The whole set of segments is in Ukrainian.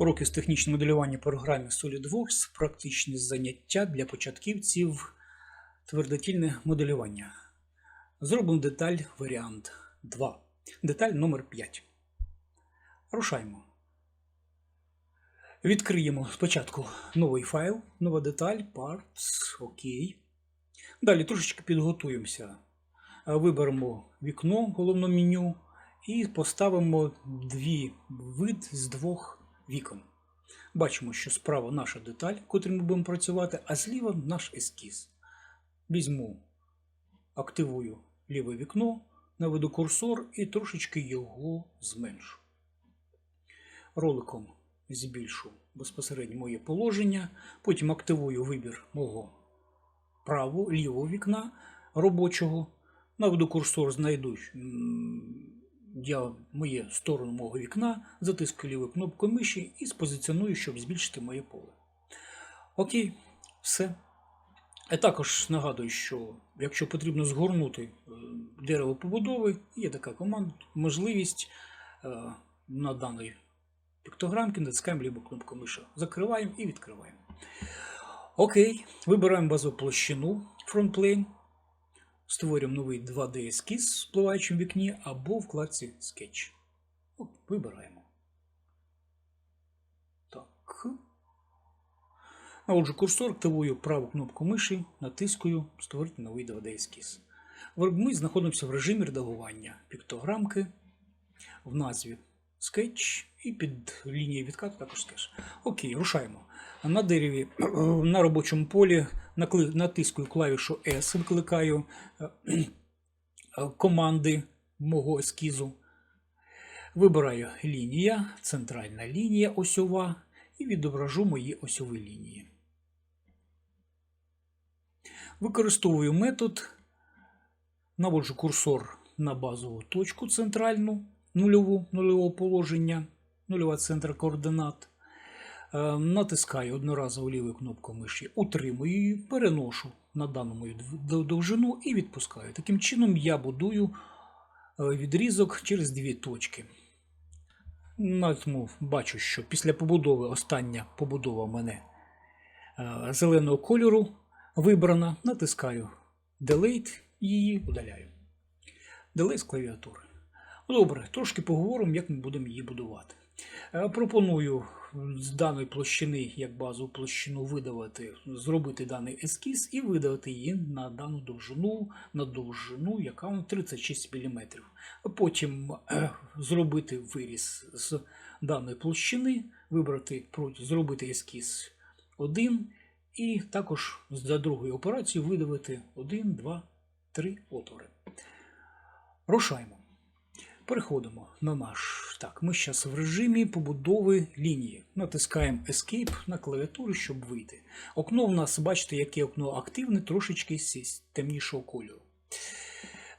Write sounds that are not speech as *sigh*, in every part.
Уроки з технічного моделювання програмі SolidWorks, практичні заняття для початківців, твердотільне моделювання. Зробимо деталь варіант 2. Деталь номер 5. Рушаємо. Відкриємо спочатку новий файл, нова деталь, parts, окей. Далі трошечки підготуємося. Виберемо вікно в головному меню і поставимо дві вид з двох вікон. Бачимо, що справа наша деталь, котрі ми будемо працювати, а зліва наш ескіз. Візьму, активую ліве вікно, наведу курсор і трошечки його зменшу. Роликом збільшу безпосередньо моє положення, потім активую вибір мого правого лівого вікна робочого. Наведу курсор, знайду я моє сторону мого вікна, затискаю ліву кнопку миші і спозиціоную, щоб збільшити моє поле. Окей, все. Я також нагадую, що якщо потрібно згорнути е, дерево побудови, є така команда, можливість е, на даній піктограмці натискаємо ліву кнопку миші. Закриваємо і відкриваємо. Окей, вибираємо базову площину FrontPlane. Створюємо новий 2D ескіз в спливаючому вікні або в вкладці Sketch. От, Вибираємо. Так. Наводжу курсор, активую праву кнопку миші, натискую Створити новий 2D ескіз. Ми знаходимося в режимі редагування піктограмки в назві Sketch і під лінією відкату також Sketch. Окей, рушаємо. На дереві *clears throat* на робочому полі натискую клавішу S, викликаю е, *clears throat* команди мого ескізу. Вибираю лінія, центральна лінія осьова і відображу мої осьові лінії. Використовую метод, наводжу курсор на базову точку центральну, нульову, нульового положення, нульова центр координат. Е, Натискаю одноразово лівою кнопкою миші, утримую її, переношу на дану мою довжину і відпускаю. Таким чином я будую е, відрізок через дві точки. На цьому бачу, що після побудови остання побудова в мене е, зеленого кольору вибрана. Натискаю Delete її удаляю. Delete з клавіатури. Добре, трошки поговоримо, як ми будемо її будувати. Е, Пропоную з даної площини, як базову площину, видавати, зробити даний ескіз і видавати її на дану довжину, на довжину, яка 36 мм. Потім е, зробити виріз з даної площини, вибрати, зробити ескіз 1 і також за другою операцією видавити 1, 2, 3 отвори. Рушаємо. Переходимо на наш. Так, ми зараз в режимі побудови лінії. Натискаємо Escape на клавіатуру, щоб вийти. Окно в нас, бачите, яке окно активне, трошечки темнішого кольору.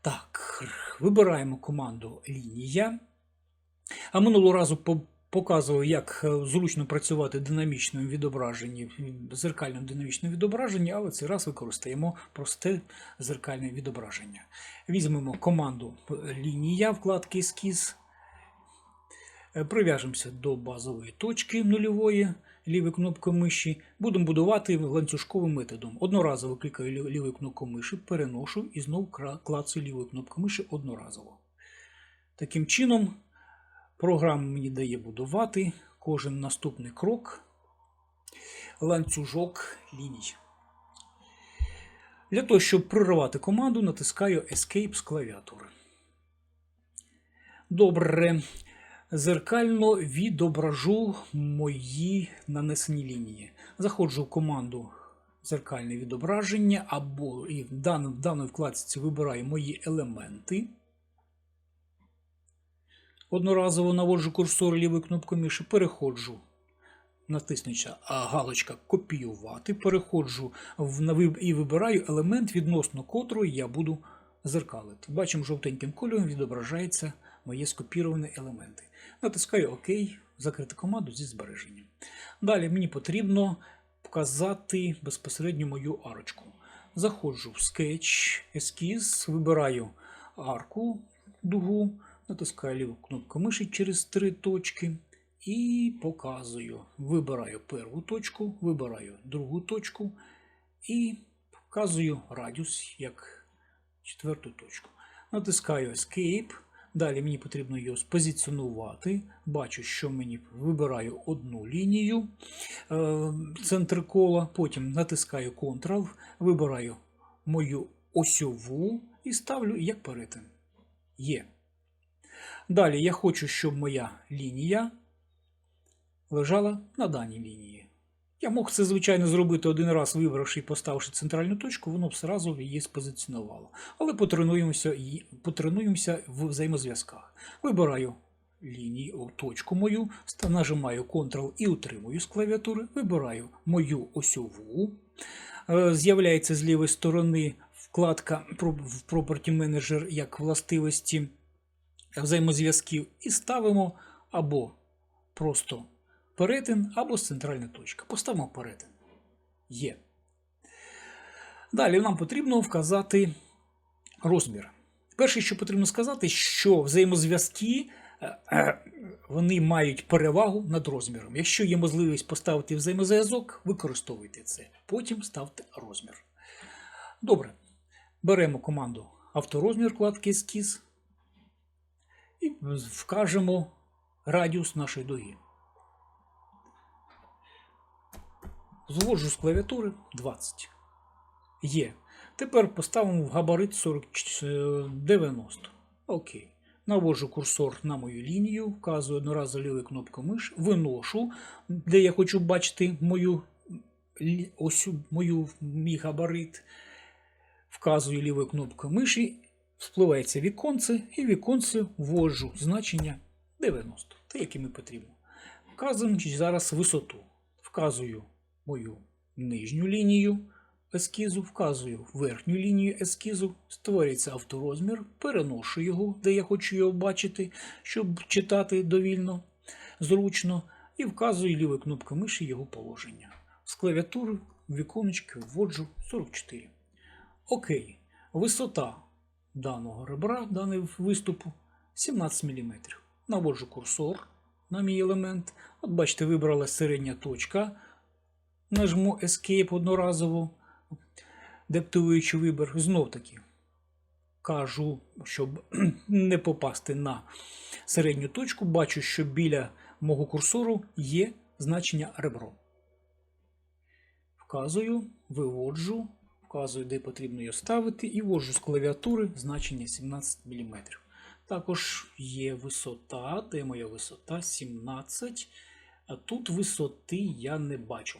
Так, вибираємо команду лінія. А минулого разу показував, як е, зручно працювати в динамічному відображенні, зеркальному динамічному відображенні, але цей раз використаємо просте зеркальне відображення. Візьмемо команду лінія вкладки ескіз. Е, Прив'яжемося до базової точки нульової лівою кнопкою миші. Будемо будувати ланцюжковим методом. Одноразово клікаю лів- лівою кнопкою миші, переношу і знову клацаю лівою кнопкою миші одноразово. Таким чином, програма мені дає будувати кожен наступний крок ланцюжок ліній. Для того, щоб проривати команду, натискаю Escape з клавіатури. Добре. Зеркально відображу мої нанесені лінії. Заходжу в команду зеркальне відображення, або і в дан- в даній вкладці вибираю мої елементи. Одноразово наводжу курсор лівою кнопкою миші, переходжу натиснуча галочка копіювати, переходжу в і вибираю елемент, відносно котрого я буду зеркалити. Бачимо, жовтеньким кольором відображаються мої скопіровані елементи. Натискаю ОК, закрити команду зі збереженням. Далі мені потрібно показати безпосередньо мою арочку. Заходжу в Sketch, ескіз, вибираю арку дугу, натискаю ліву кнопку миші через три точки і показую. Вибираю першу точку, вибираю другу точку і вказую радіус як четверту точку. Натискаю Escape. Далі мені потрібно його спозиціонувати. Бачу, що мені вибираю одну лінію е, центр кола. Потім натискаю Ctrl, вибираю мою осьову і ставлю як перетин. Є. Далі я хочу, щоб моя лінія лежала на даній лінії. Я мог це, звичайно, зробити один раз, вибравши і поставивши центральну точку, воно б зразу її спозиціонувало. Але потренуємося, потренуємося в взаємозв'язках. Вибираю лінію, точку мою, нажимаю Ctrl і утримую з клавіатури, вибираю мою осьову. Е, З'являється з лівої сторони вкладка в Property Manager як властивості взаємозв'язків і ставимо або просто перетин, або центральна точка. Поставимо перетин. Є. Далі нам потрібно вказати розмір. Перше, що потрібно сказати, що взаємозв'язки е, е, вони мають перевагу над розміром. Якщо є можливість поставити взаємозв'язок, використовуйте це. Потім ставте розмір. Добре. Беремо команду авторозмір вкладки ескіз і вкажемо радіус нашої дуги. Зводжу з клавіатури 20. Є. Тепер поставимо в габарит 40, е, 90. Окей. Наводжу курсор на мою лінію, вказую одноразово лівою кнопкою миш, виношу, де я хочу бачити мою, ось мою мій габарит. Вказую лівою кнопкою миші, спливається віконце, і віконце вводжу значення 90, те, яке мені потрібно. Вказуємо зараз висоту. Вказую мою нижню лінію ескізу, вказую верхню лінію ескізу, створюється авторозмір, переношу його, де я хочу його бачити, щоб читати довільно, зручно, і вказую лівою кнопкою миші його положення. З клавіатури віконечки вводжу 44. Окей, висота даного ребра, даного виступу 17 мм. Наводжу курсор на мій елемент. От бачите, вибрала середня точка. Нажму Escape одноразово, дептуючи вибір. Знов таки кажу, щоб *clears throat* не попасти на середню точку. Бачу, що біля мого курсору є значення ребро. Вказую, виводжу, вказую, де потрібно його ставити, і вводжу з клавіатури значення 17 мм. Також є висота, де моя висота 17, а тут висоти я не бачу.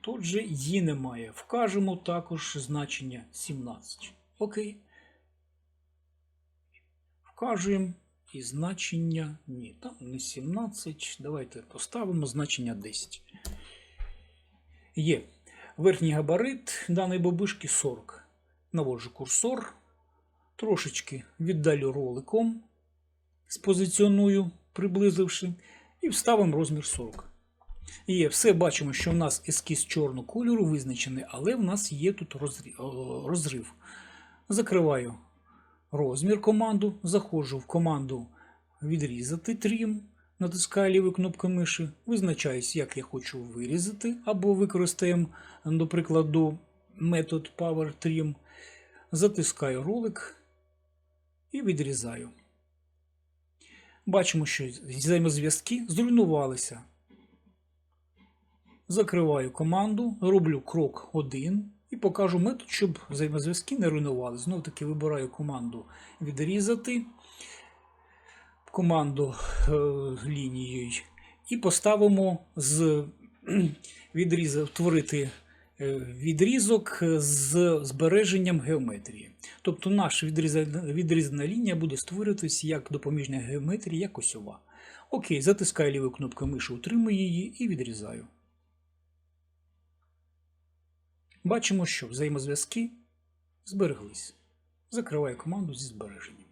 Тут же її немає. Вкажемо також значення 17. Окей. Вкажемо і значення. Ні, там не 17. Давайте поставимо значення 10. Є. Верхній габарит даної бабишки 40. Наводжу курсор. Трошечки віддалю роликом. Спозиціоную, приблизивши, і вставимо розмір 40. Є, все бачимо, що в нас ескіз чорного кольору визначений, але в нас є тут розрив. Закриваю розмір команду, заходжу в команду відрізати трім, натискаю лівою кнопкою миші, визначаюсь, як я хочу вирізати, або використаємо, до прикладу, метод Power Trim. Затискаю ролик і відрізаю. Бачимо, що взаємозв'язки зруйнувалися. Закриваю команду, роблю крок 1 і покажу метод, щоб взаємозв'язки не руйнували. Знов таки вибираю команду відрізати, команду е, лінією і поставимо з *clears throat* відріза, творити е, відрізок з збереженням геометрії. Тобто наша відрізана, відрізана лінія буде створюватися як допоміжна геометрія, як осьова. Окей, затискаю лівою кнопкою миші, утримую її і відрізаю. Бачимо, що взаємозв'язки збереглись. Закриваю команду зі збереженням.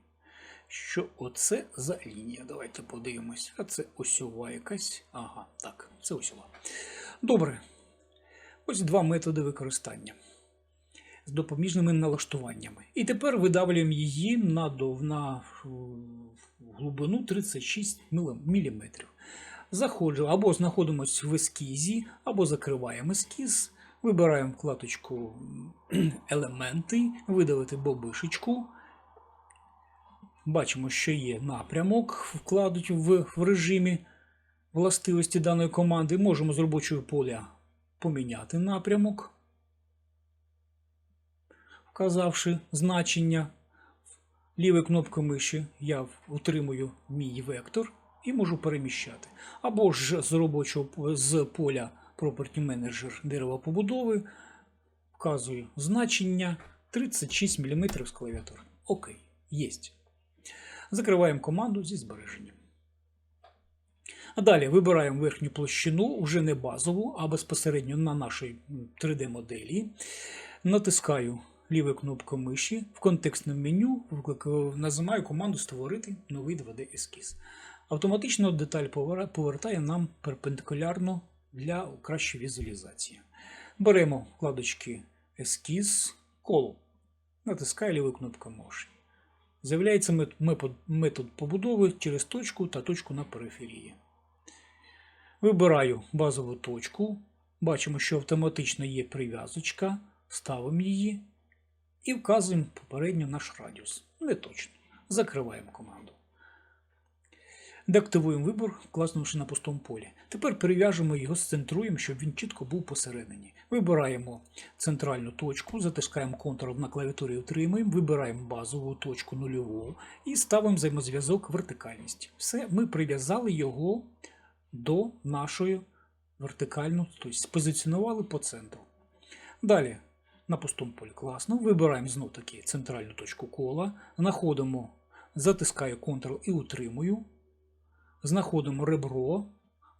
Що оце за лінія? Давайте подивимось. А це осьова якась. Ага, так, це осьова. Добре. Ось два методи використання. з допоміжними налаштуваннями. І тепер видавлюємо її на, на глибину 36 мм. Заходжу або знаходимося в ескізі, або закриваємо ескіз, вибираємо вкладочку елементи, видалити бобишечку. Бачимо, що є напрямок, вкладуть в, режимі властивості даної команди. Можемо з робочого поля поміняти напрямок, вказавши значення. Лівою кнопкою миші я утримую мій вектор і можу переміщати. Або ж з робочого з поля Property Manager дерева побудови вказую значення 36 мм з клавіатури. Окей, єсть. Закриваємо команду зі збереженням. А далі вибираємо верхню площину, вже не базову, а безпосередньо на нашій 3D-моделі. Натискаю лівою кнопкою миші в контекстному меню, нажимаю команду Створити новий 2D-ескіз. Автоматично деталь повертає нам перпендикулярно для кращої візуалізації. Беремо вкладочки Ескіз, коло. Натискаю лівою кнопкою миші. З'являється метод побудови через точку та точку на периферії. Вибираю базову точку. Бачимо, що автоматично є прив'язочка. Ставимо її і вказуємо попередньо наш радіус. Не точно. Закриваємо команду. Деактивуємо вибор, вкласнувши на пустому полі. Тепер перев'яжемо його, сцентруємо, щоб він чітко був посередині. Вибираємо центральну точку, затискаємо Ctrl на клавіатурі утримуємо, вибираємо базову точку нульову і ставимо взаємозв'язок вертикальність. Все, ми прив'язали його до нашої вертикально, тобто спозиціонували по центру. Далі на пустому полі класно. Вибираємо знов таки центральну точку кола, знаходимо, затискаю Ctrl і утримую. Знаходимо ребро.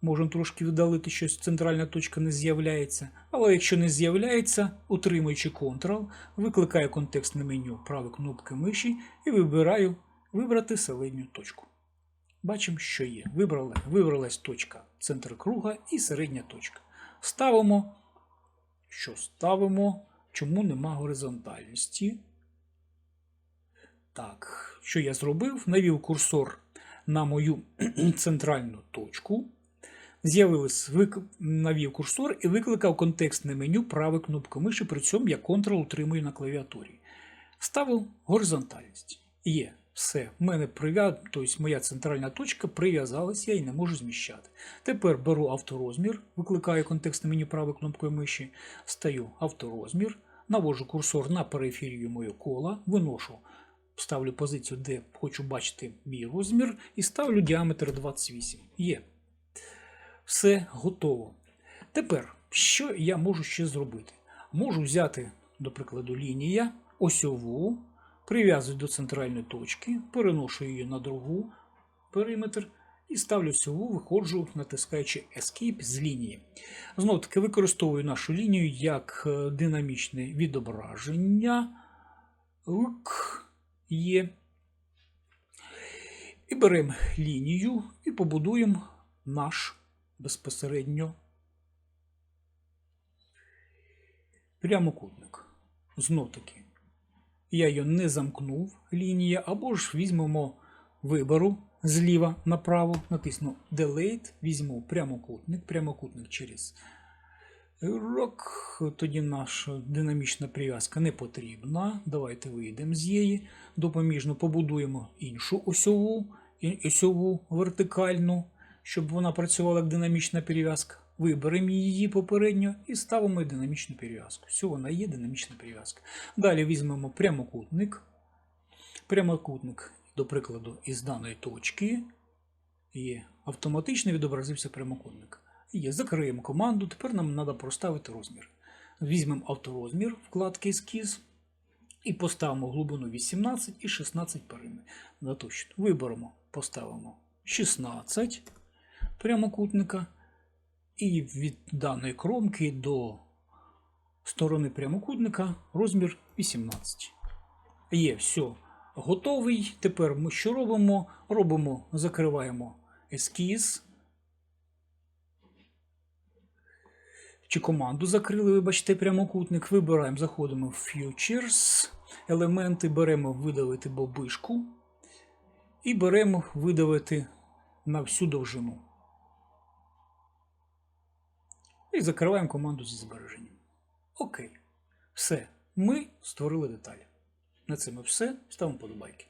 Можемо трошки віддалити, щось центральна точка не з'являється. Але якщо не з'являється, утримуючи Ctrl, викликаю контекстне меню правої кнопки миші і вибираю вибрати середню точку. Бачимо, що є. Вибрали, вибралась точка центр круга і середня точка. Ставимо. Що ставимо? Чому нема горизонтальності? Так, що я зробив? Навів курсор на мою *clears throat* центральну точку. З'явилось, навів курсор і викликав контекстне меню правою кнопкою миші, при цьому я Ctrl утримую на клавіатурі. Ставив горизонтальність. Є. Все, в мене прив'яз... тобто моя центральна точка прив'язалася, я її не можу зміщати. Тепер беру авторозмір, викликаю контекстне меню правою кнопкою миші, стаю авторозмір, навожу курсор на периферію моєї кола, виношу, ставлю позицію, де хочу бачити мій розмір, і ставлю діаметр 28. Є. Все готово. Тепер, що я можу ще зробити? Можу взяти, до прикладу, лінія осьову, прив'язую до центральної точки, переношу її на другу периметр і ставлю осьову, виходжу, натискаючи Escape з лінії. Знову таки використовую нашу лінію як е, динамічне відображення. Ок, Є. І беремо лінію і побудуємо наш безпосередньо прямокутник. Знов таки, я її не замкнув лінія, або ж візьмемо вибору зліва направо, натисну Delete, візьму прямокутник, прямокутник через рок. Тоді наша динамічна прив'язка не потрібна. Давайте вийдемо з її. Допоміжно побудуємо іншу осьову, осьову вертикальну, щоб вона працювала як динамічна перев'язка. Виберемо її попередньо і ставимо динамічну перев'язку. Все, вона є динамічна перев'язка. Далі візьмемо прямокутник. Прямокутник, до прикладу, із даної точки є автоматично відобразився прямокутник. Є, закриємо команду, тепер нам треба проставити розмір. Візьмемо авторозмір вкладки ескіз і поставимо глибину 18 і 16 периметрів. Наточно. Виберемо, поставимо 16 прямокутника. І від даної кромки до сторони прямокутника розмір 18. Є, все, готовий. Тепер ми що робимо? Робимо, закриваємо ескіз. Чи команду закрили, вибачте, прямокутник. Вибираємо, заходимо в Futures, елементи, беремо видавити бобишку і беремо видавити на всю довжину. І закриваємо команду зі збереженням. Окей. Все. Ми створили деталі. На цьому все. Ставимо подобайки.